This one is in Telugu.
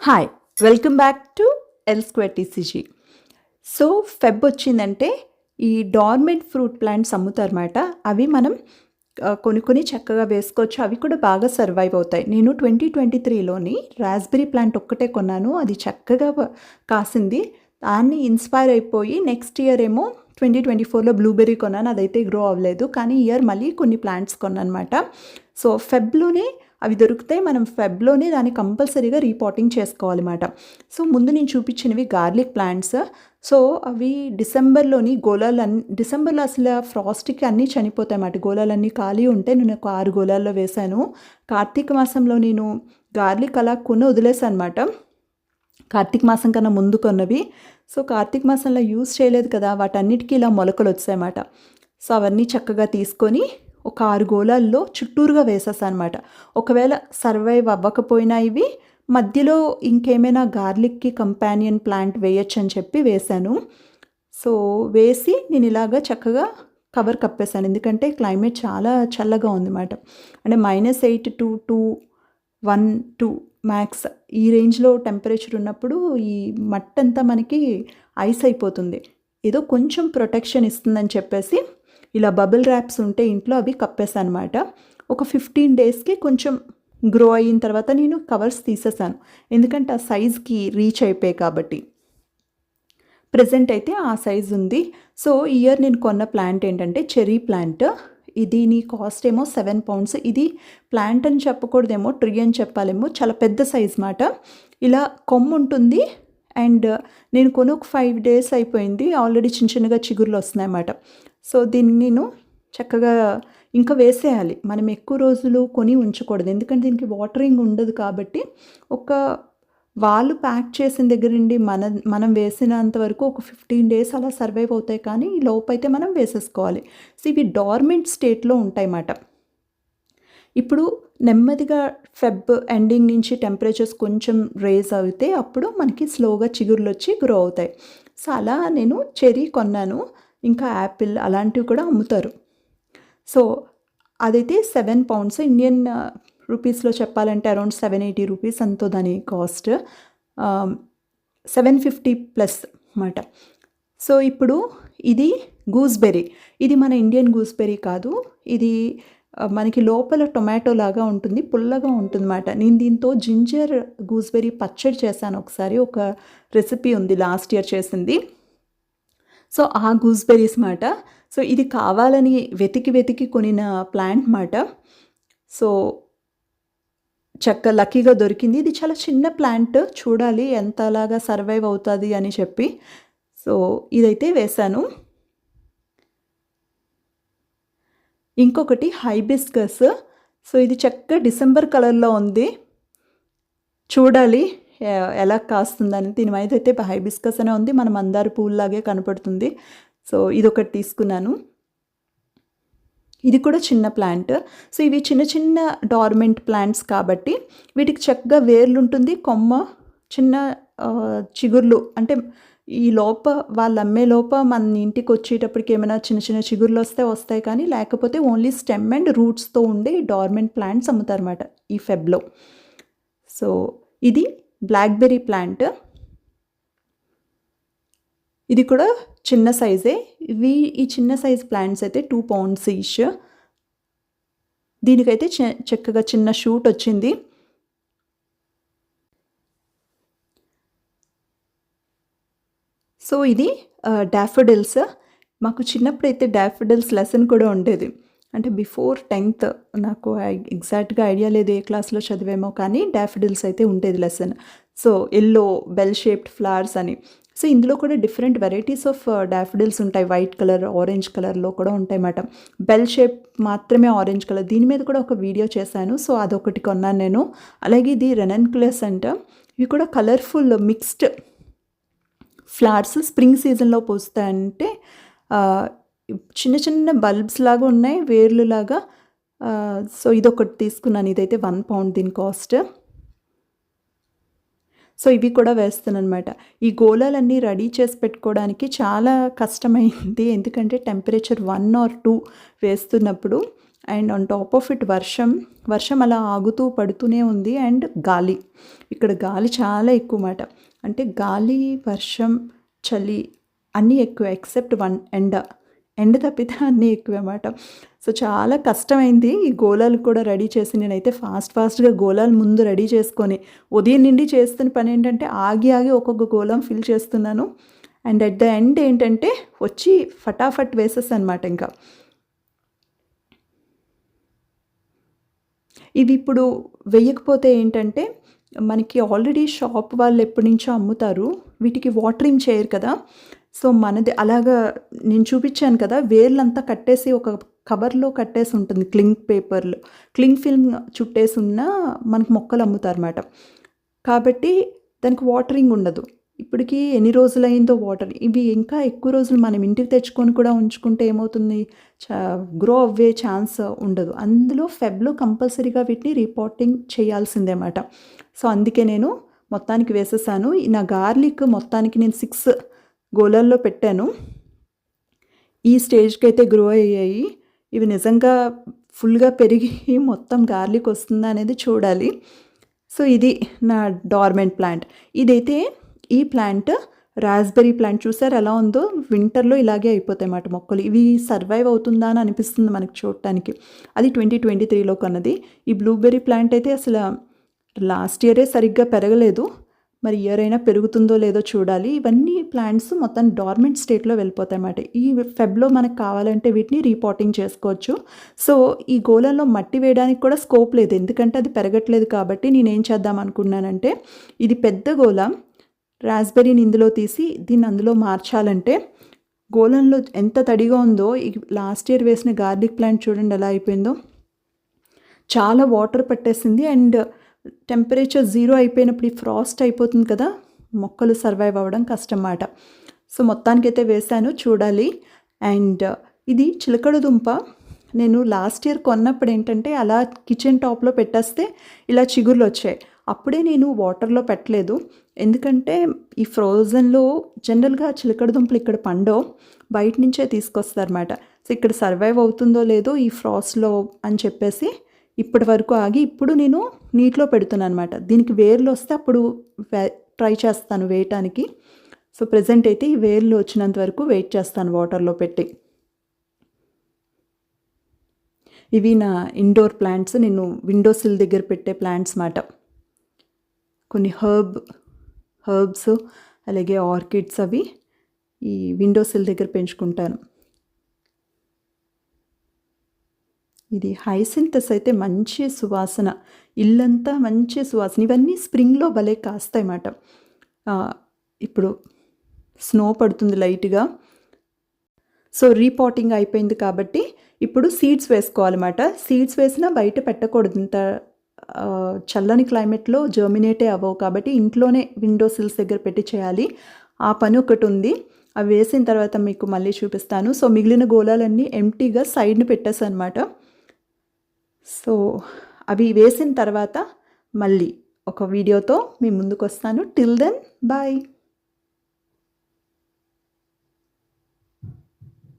Hi welcome back to L square TCG so Feb వచ్చిందంటే ఈ డార్మెంట్ ఫ్రూట్ ప్లాంట్స్ అమ్ముతారన్నమాట. అవి మనం కొనుక్కొని కొన్ని కొన్ని చక్కగా వేసుకోవచ్చు. అవి కూడా బాగా సర్వైవ్ అవుతాయి. నేను ట్వంటీ ట్వంటీ త్రీలోని రాస్బెరీ ప్లాంట్ ఒక్కటే కొన్నాను. అది చక్కగా కాసింది. దాన్ని ఇన్స్పైర్ అయిపోయి నెక్స్ట్ ఇయర్ ఏమో ట్వంటీ ట్వంటీ ఫోర్లో బ్లూబెర్రీ కొన్నాను. అదైతే గ్రో అవ్వలేదు. కానీ ఇయర్ మళ్ళీ కొన్ని ప్లాంట్స్ కొన్నాను అనమాట సో ఫెబ్లోనే అవి దొరికితే మనం ఫెబ్లోనే దాన్ని కంపల్సరీగా రీపాటింగ్ చేసుకోవాలన్నమాట సో ముందు నేను చూపించినవి గార్లిక్ ప్లాంట్స్. సో అవి డిసెంబర్లోని గోళాలు అన్ని డిసెంబర్లో అసలు ఫ్రాస్ట్కి అన్నీ చనిపోతాయి అన్నమాట గోళాలన్నీ ఖాళీ ఉంటే నేను ఒక ఆరు గోళాల్లో వేశాను. కార్తీక మాసంలో నేను గార్లిక్ అలా కొన్ని వదిలేసాను అనమాట కార్తీక మాసం కన్నా ముందు కొన్నవి. సో కార్తీక మాసంలో యూస్ చేయలేదు కదా వాటన్నిటికీ ఇలా మొలకలు వచ్చాయన్నమాట సో అవన్నీ చక్కగా తీసుకొని ఒక ఆరు గోళాల్లో చుట్టూరుగా వేసేసాను అనమాట ఒకవేళ సర్వైవ్ అవ్వకపోయినా ఇవి మధ్యలో ఇంకేమైనా గార్లిక్కి కంపానియన్ ప్లాంట్ వేయొచ్చు అని చెప్పి వేశాను. సో వేసి నేను ఇలాగా చక్కగా కవర్ కప్పేశాను. ఎందుకంటే క్లైమేట్ చాలా చల్లగా ఉందన్నమాట. అంటే minus eight to two one two max ఈ రేంజ్లో టెంపరేచర్ ఉన్నప్పుడు ఈ మట్టంతా మనకి ఐస్ అయిపోతుంది. ఏదో కొంచెం ప్రొటెక్షన్ ఇస్తుందని చెప్పేసి ఇలా బబుల్ ర్యాప్స్ ఉంటే ఇంట్లో అవి కప్పేసాను అనమాట ఒక ఫిఫ్టీన్ డేస్కి కొంచెం గ్రో అయిన తర్వాత నేను కవర్స్ తీసేసాను. ఎందుకంటే ఆ సైజ్కి రీచ్ అయిపోయాయి కాబట్టి. ప్రజెంట్ అయితే ఆ సైజ్ ఉంది. సో ఇయర్ నేను కొన్న ప్లాంట్ ఏంటంటే చెర్రీ ప్లాంట్. ఇది నీ కాస్ట్ ఏమో సెవెన్ పౌండ్స్. ఇది ప్లాంట్ అని చెప్పకూడదేమో ట్రీ అని చెప్పాలేమో చాలా పెద్ద సైజ్ మాట. ఇలా కొమ్ము ఉంటుంది. అండ్ నేను కొను ఒక ఫైవ్ డేస్ అయిపోయింది. ఆల్రెడీ చిన్న చిన్నగా చిగుర్లు వస్తున్నాయన్నమాట. సో దీన్ని నేను చక్కగా ఇంకా వేసేయాలి. మనం ఎక్కువ రోజులు కొని ఉంచకూడదు. ఎందుకంటే దీనికి వాటరింగ్ ఉండదు కాబట్టి ఒక వాళ్ళు ప్యాక్ చేసిన దగ్గర నుండి మన మనం వేసినంత వరకు ఒక ఫిఫ్టీన్ డేస్ అలా సర్వైవ్ అవుతాయి. కానీ ఈ లోపైతే మనం వేసేసుకోవాలి. సో ఇవి డార్మెంట్ స్టేట్లో ఉంటాయన్నమాట. ఇప్పుడు నెమ్మదిగా ఫెబ్ ఎండింగ్ నుంచి టెంపరేచర్స్ కొంచెం రేజ్ అవుతే అప్పుడు మనకి స్లోగా చిగుర్లు వచ్చి గ్రో అవుతాయి. సో అలా నేను చెరీ కొన్నాను. ఇంకా యాపిల్ అలాంటివి కూడా అమ్ముతారు. సో అదైతే సెవెన్ పౌండ్స్ ఇండియన్ రూపీస్లో చెప్పాలంటే అరౌండ్ సెవెన్ ఎయిటీ రూపీస్ అంతో దాని కాస్ట్. సెవెన్ ఫిఫ్టీ ప్లస్ అన్నమాట. సో ఇప్పుడు ఇది గూస్బెర్రీ. ఇది మన ఇండియన్ గూస్బెర్రీ కాదు. ఇది మనకి లోపల టొమాటో లాగా ఉంటుంది పుల్లగా ఉంటుంది అన్నమాట నేను దీంతో జింజర్ గూస్బెర్రీ పచ్చడి చేశాను ఒకసారి. ఒక రెసిపీ ఉంది లాస్ట్ ఇయర్ చేసింది. సో ఆ గూస్బెర్రీస్ మాట. సో ఇది కావాలని వెతికి వెతికి కొనిన ప్లాంట్ మాట. సో చక్క లక్కీగా దొరికింది. ఇది చాలా చిన్న ప్లాంట్. చూడాలి ఎంతలాగా సర్వైవ్ అవుతుంది అని చెప్పి. సో ఇదైతే వేశాను. ఇంకొకటి హైబిస్కస్. సో ఇది చక్క డిసెంబర్ కలర్లో ఉంది. చూడాలి. ఎలా కాస్తుందని దీని మీద అయితే హైబిస్కస్ అనే ఉంది. మన మందార పూల్లాగే కనపడుతుంది. సో ఇది ఒకటి తీసుకున్నాను. ఇది కూడా చిన్న ప్లాంట్. సో ఇవి చిన్న చిన్న డార్మెంట్ ప్లాంట్స్ కాబట్టి వీటికి చక్కగా వేర్లు ఉంటుంది కొమ్మ చిన్న చిగుర్లు. అంటే ఈ లోప వాళ్ళు అమ్మే లోప మన ఇంటికి వచ్చేటప్పటికి ఏమైనా చిన్న చిన్న చిగుర్లు వస్తే వస్తాయి కానీ లేకపోతే ఓన్లీ స్టెమ్ అండ్ రూట్స్తో ఉండే డార్మెంట్ ప్లాంట్స్ అమ్ముతారన్నమాట ఈ ఫెబ్లో. సో ఇది బ్లాక్బెర్రీ ప్లాంట్. ఇది కూడా చిన్న సైజే. ఇవి ఈ చిన్న సైజ్ ప్లాంట్స్ అయితే టూ పౌండ్స్ ఈచ్ దీనికైతే చ- చక్కగా చిన్న షూట్ వచ్చింది. సో ఇది డాఫిడిల్స్. మాకు చిన్నప్పుడు అయితే లెసన్ కూడా ఉండేది. అంటే బిఫోర్ టెన్త్ నాకు ఎగ్జాక్ట్గా ఐడియా లేదు ఏ క్లాస్లో చదివేమో కానీ డాఫిడిల్స్ అయితే ఉండేది lesson. So yellow bell shaped flowers అని. సో ఇందులో కూడా డిఫరెంట్ వెరైటీస్ ఆఫ్ డాఫిడిల్స్ ఉంటాయి. వైట్ కలర్ ఆరెంజ్ కలర్లో కూడా ఉంటాయి అన్నమాట. బెల్ షేప్ మాత్రమే ఆరెంజ్ కలర్. దీని మీద కూడా ఒక వీడియో చేశాను. సో అదొకటి కొన్నాను నేను. అలాగే ఇది రెనన్క్లెస్ అంట. ఇవి కూడా కలర్ఫుల్ మిక్స్డ్ ఫ్లవర్స్. స్ప్రింగ్ సీజన్లో పూస్తాయంటే చిన్న చిన్న బల్బ్స్ లాగా ఉన్నాయి వేర్లు లాగా. సో ఇదొకటి తీసుకున్నాను. ఇదైతే వన్ పౌండ్ దీని కాస్ట్. సో ఇవి కూడా వేస్తాను అనమాట ఈ గోళాలన్నీ రెడీ చేసి పెట్టుకోవడానికి చాలా కష్టమైంది. ఎందుకంటే టెంపరేచర్ వన్ ఆర్ టూ వేస్తున్నప్పుడు and on top of it వర్షం వర్షం అలా ఆగుతూ పడుతూనే ఉంది అండ్ గాలి. ఇక్కడ గాలి చాలా ఎక్కువ మాట అంటే గాలి వర్షం చలి అన్నీ ఎక్కువ ఎక్సెప్ట్ వన్ ఎండ. ఎండ తప్పితే అన్నీ ఎక్కువే అన్నమాట సో చాలా కష్టమైంది ఈ గోళాలు కూడా రెడీ చేసి నేనైతే ఫాస్ట్ ఫాస్ట్గా గోళాలు ముందు రెడీ చేసుకొని ఉదయం నుండి చేస్తున్న పని ఏంటంటే ఆగి ఆగి ఒక్కొక్క గోళం ఫిల్ చేస్తున్నాను. అండ్ అట్ ద ఎండ్ ఏంటంటే వచ్చి ఫటాఫట్ వేసేస్ అనమాట ఇంకా. ఇవి ఇప్పుడు వేయకపోతే ఏంటంటే మనకి ఆల్రెడీ షాప్ వాళ్ళు ఎప్పటి నుంచో అమ్ముతారు. వీటికి వాటరింగ్ చేయరు కదా. సో మనది అలాగా నేను చూపించాను కదా వేర్లంతా కట్టేసి ఒక కవర్లో కట్టేసి ఉంటుంది క్లింగ్ పేపర్లో. క్లింగ్ ఫిల్మ్ చుట్టేసి ఉన్న మనకి మొక్కలు అమ్ముతారన్నమాట. కాబట్టి దానికి వాటరింగ్ ఉండదు. ఇప్పటికీ ఎన్ని రోజులైందో వాటర్. ఇవి ఇంకా ఎక్కువ రోజులు మనం ఇంటికి తెచ్చుకొని కూడా ఉంచుకుంటే ఏమవుతుంది? గ్రో అవ్వే ఛాన్స్ ఉండదు. అందులో ఫెబ్లో కంపల్సరీగా వీటిని రిపోర్టింగ్ చేయాల్సిందేమాట సో అందుకే నేను మొత్తానికి వేసేసాను. నా గార్లిక్ మొత్తానికి నేను సిక్స్ గోలల్లో పెట్టాను. ఈ స్టేజ్కి అయితే గ్రో అయ్యాయి. ఇవి నిజంగా ఫుల్గా పెరిగి మొత్తం గార్లిక్ వస్తుందా అనేది చూడాలి. సో ఇది నా డార్మెంట్ ప్లాంట్. ఇదైతే ఈ ప్లాంట్ రాస్బెర్రీ ప్లాంట్ చూసారు? ఎలా ఉందో వింటర్లో ఇలాగే అయిపోతాయి అన్నమాట మొక్కలు. ఇవి సర్వైవ్ అవుతుందా అని అనిపిస్తుంది మనకి చూడటానికి. అది ట్వంటీ ట్వంటీ త్రీలో కొన్నది. ఈ బ్లూబెర్రీ ప్లాంట్ అయితే అసలు లాస్ట్ ఇయరే సరిగ్గా పెరగలేదు. మరి ఇయర్ అయినా పెరుగుతుందో లేదో చూడాలి. ఇవన్నీ ప్లాంట్స్ మొత్తం డార్మెంట్ స్టేట్లో వెళ్ళిపోతాయి అన్నమాట ఈ ఫెబ్లో మనకు కావాలంటే వీటిని రీపాటింగ్ చేసుకోవచ్చు. సో ఈ గోళంలో మట్టి వేయడానికి కూడా స్కోప్ లేదు. ఎందుకంటే అది పెరగట్లేదు కాబట్టి నేను ఏం చేద్దాం అనుకున్నానంటే ఇది పెద్ద గోళం. రాస్బెర్రీని ఇందులో తీసి దీన్ని అందులో మార్చాలంటే గోళంలో ఎంత తడిగా ఉందో ఈ లాస్ట్ ఇయర్ వేసిన గార్లిక్ ప్లాంట్ చూడండి ఎలా అయిపోయిందో. చాలా వాటర్ పట్టేసింది అండ్ టెంపరేచర్ జీరో అయిపోయినప్పుడు ఈ ఫ్రాస్ట్ అయిపోతుంది కదా మొక్కలు సర్వైవ్ అవ్వడం కష్టం మాట సో మొత్తానికైతే వేశాను చూడాలి. అండ్ ఇది చిలకడ దుంప. నేను లాస్ట్ ఇయర్ కొన్నప్పుడు ఏంటంటే అలా కిచెన్ టాప్లో పెట్టేస్తే ఇలా చిగుర్లు వచ్చాయి. అప్పుడే నేను వాటర్లో పెట్టలేదు. ఎందుకంటే ఈ ఫ్రోజన్లో జనరల్గా చిలకడ దుంపలు ఇక్కడ పండో బయట నుంచే తీసుకొస్తారన్నమాట. సో ఇక్కడ సర్వైవ్ అవుతుందో లేదో ఈ ఫ్రాస్ట్లో అని చెప్పేసి ఇప్పటి వరకు ఆగి ఇప్పుడు నేను నీటిలో పెడుతున్నాను అనమాట దీనికి వేర్లు వస్తే అప్పుడు ట్రై చేస్తాను వేయటానికి. సో ప్రజెంట్ అయితే ఈ వేర్లు వచ్చినంత వరకు వెయిట్ చేస్తాను వాటర్లో పెట్టి. ఇవి నా ఇండోర్ ప్లాంట్స్. నేను విండో సిల్ దగ్గర పెట్టే ప్లాంట్స్ మాట. కొన్ని హర్బ్ హర్బ్స్ అలాగే ఆర్కిడ్స్ అవి ఈ విండో సిల్ దగ్గర పెంచుకుంటాను. ఇది హైసింతస్ అయితే మంచి సువాసన. ఇల్లంతా మంచి సువాసన. ఇవన్నీ స్ప్రింగ్లో భలే కాస్తాయి అన్నమాట. ఇప్పుడు స్నో పడుతుంది లైట్గా. సో రీపాటింగ్ అయిపోయింది కాబట్టి ఇప్పుడు సీడ్స్ వేసుకోవాలన్నమాట సీడ్స్ వేసినా బయట పెట్టకూడదు. ఇంత చల్లని క్లైమేట్లో జర్మినేటే అవ్వవు కాబట్టి ఇంట్లోనే విండో సిల్స్ దగ్గర పెట్టి చేయాలి. ఆ పని ఒకటి ఉంది. అవి వేసిన తర్వాత మీకు మళ్ళీ చూపిస్తాను. సో మిగిలిన గోళాలన్నీ ఎంటీగా సైడ్ని పెట్టేసాను అనమాట సో అవి వేసిన తర్వాత మళ్ళీ ఒక వీడియోతో మీ ముందుకు వస్తాను టిల్ దెన్ బాయ్